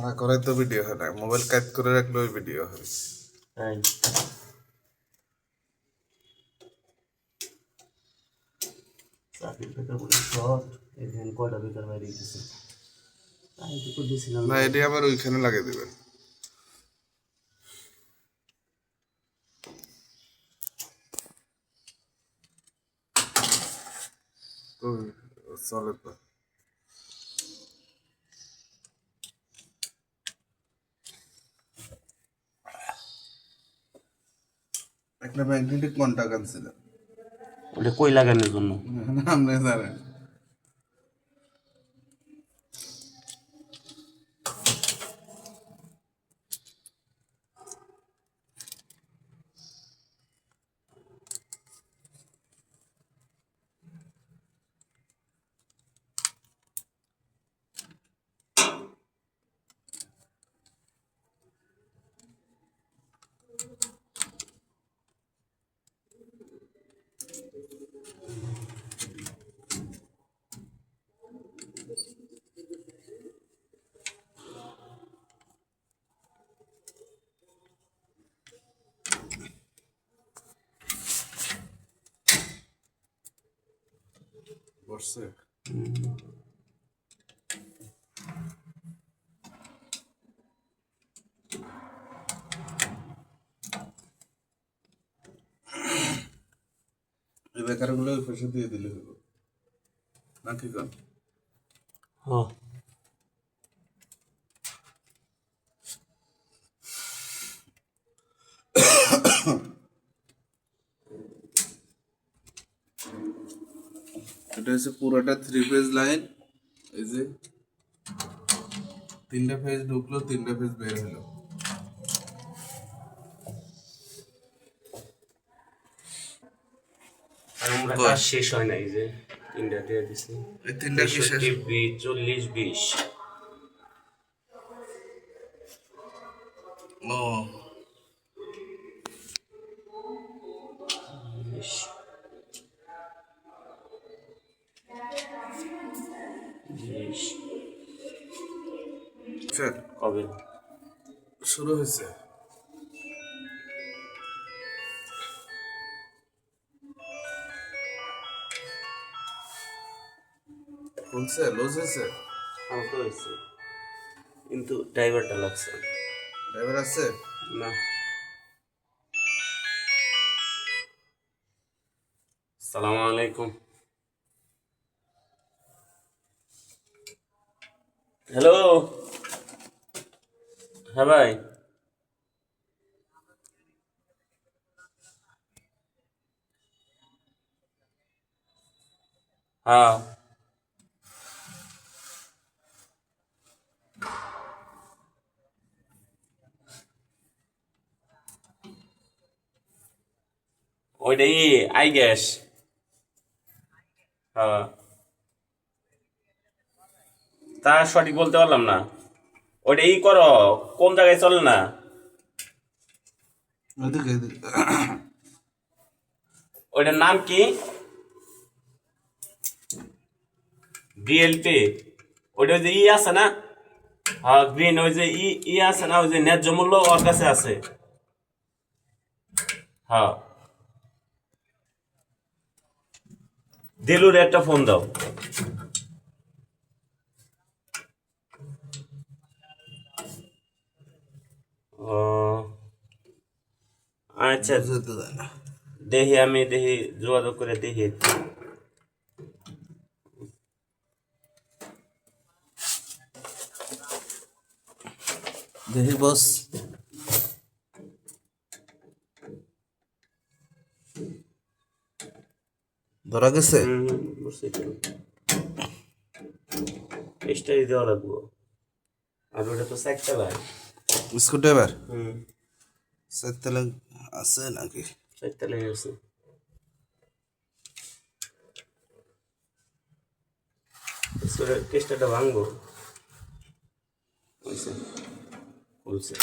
ধারা করে তো ভিডিও হয় না। মোবাইল কাজ করে রাখলেও ভিডিও হয়। না। এটি আবার ওইখানে লাগিয়ে দেবেন। চলে তো। একটা ম্যাগনেটিক কন্টাক্ট আনছিলাম। ওটা কই লাগানোর জন্য? আপনি জানেন বসছে এই বেকারগুলো পয়সা দিয়ে দিলে হলো। নাকি ঠিক হ্যাঁ। এটা হচ্ছে পুরোটা থ্রি ফেজ লাইন এই যে তিনটা ফেজ ঢুকলো তিনটা ফেজ বের হলো। শেষ হয় নাই যে তিনটা দিয়ে দিছি। তিনটা কি শেষ? তেষট্টি, বিশ চল্লিশ বিশ। ও। কবে শুরু হয়েছে। খুলছে লুজ হয়েছে? তো হয়েছে। কিন্তু ড্রাইভারটা লাগছে ড্রাইভার আছে? না। সালাম আলাইকুম। হ্যালো। হ্যাঁ ভাই। হ্যাঁ। ওইটাই আই গ্যাস। হ্যাঁ। তা সঠিক বলতে পারলাম না। ওইটা ই করো কোন জায়গায় চলে না? ওইটার নাম কি? বিএলপি ওইটা ওই যে ই আছে না? হ্যাঁ গ্রিন ওই যে ই ই আছে না? ওই যে ন্যায্য মূল্য ওর কাছে আছে। হ্যাঁ। দিলুর একটা ফোন দাও ও আচ্ছা। দেখি আমি দেখি যোগাযোগ করে দেখি দেখি বস। ধরা গেছে। এক্সট্রাই দেওয়া লাগবো। আর ওটা তো সাইকেল এবার? হুম। সাইকেল আছে নাকি সাইকেল আছে টেস্টারটা ভাঙবো খুলছে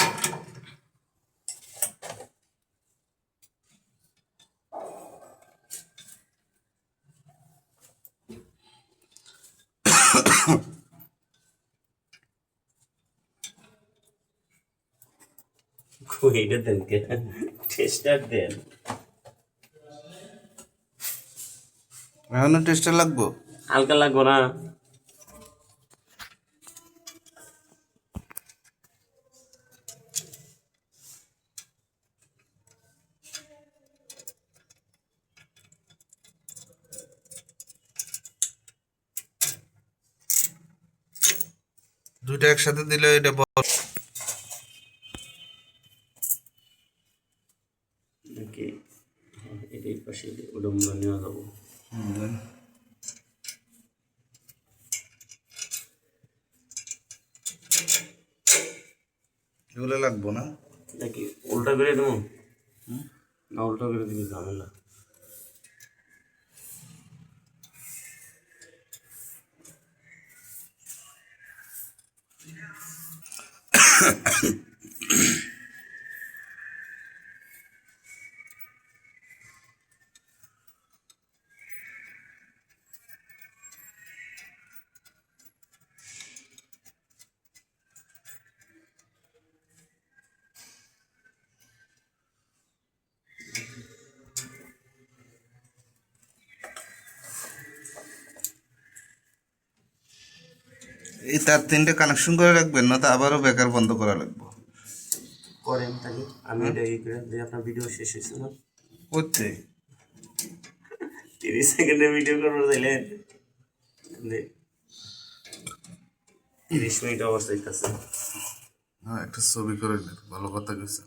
এইটা দেন টেস্টার দেন এখনও টেস্টে লাগবো? হালকা লাগবো না? দুইটা একসাথে দিলে এটা ওটা হয়। নেওয়া যাব এগুলো লাগবো না? নাকি উল্টা করে দেবো? না উল্টা করে দিবি ঝামেলা। এই তার তিনটে কানেকশন করে রাখবেন না তো আবারও বেকার বন্ধ করা লাগবে। করেন তাহলে আমি এটা এই করে দিয়ে আপনার ভিডিও শেষ হয়েছে না? করতে তিরিশ সেকেন্ডের ভিডিও করব তাইলে? দে- তিরিশ মিনিট অবস্থায় আছে হ্যাঁ একটা ছবি করে ভালো কথা কইছে।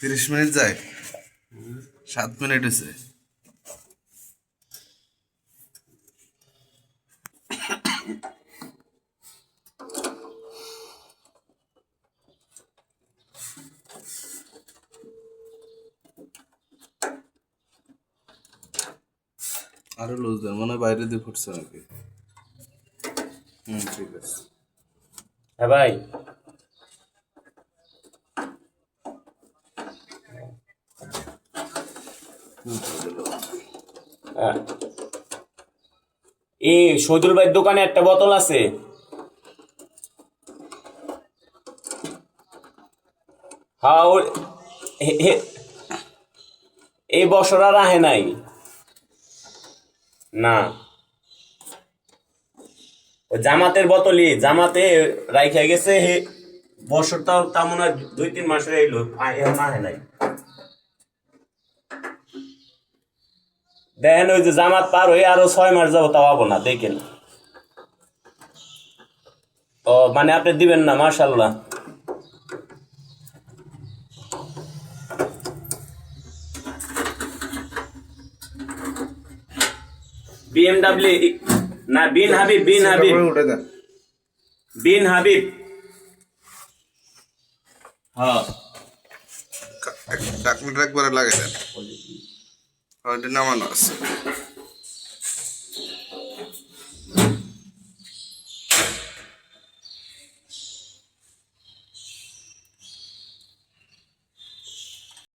তিরিশ মিনিট যায়? সাত মিনিট হয়েছে আরও লুজ দেন, মনে বাইরে দিয়ে ফুটছে নাকি? হুম, ঠিক আছে। হ্যাঁ ভাই। এই শহীদুল ভাইয়ের দোকানে একটা বোতল আছে। হ্যাঁ এই বছর আর আহে নাই। না। জামাতের বোতলই, জামাতে রাইখা গেছে, হে বছর তাও তা মনে হয় দুই, তিন মাস এলো আহে নাই। দেখেন ওই যে জামাত পার হয়ে আরও ছয় মাস যাব তাও হব না দেখেন। ও মানে আপনি দিবেন না মার্শাল্লাহ বিএমডাব্লিউ না বিন হাবিব বিন হাবিব। বিন হাবিব। হ্যাঁ। ডাক মিটার একবারে লাগে দেন ওইটা নামানো আছে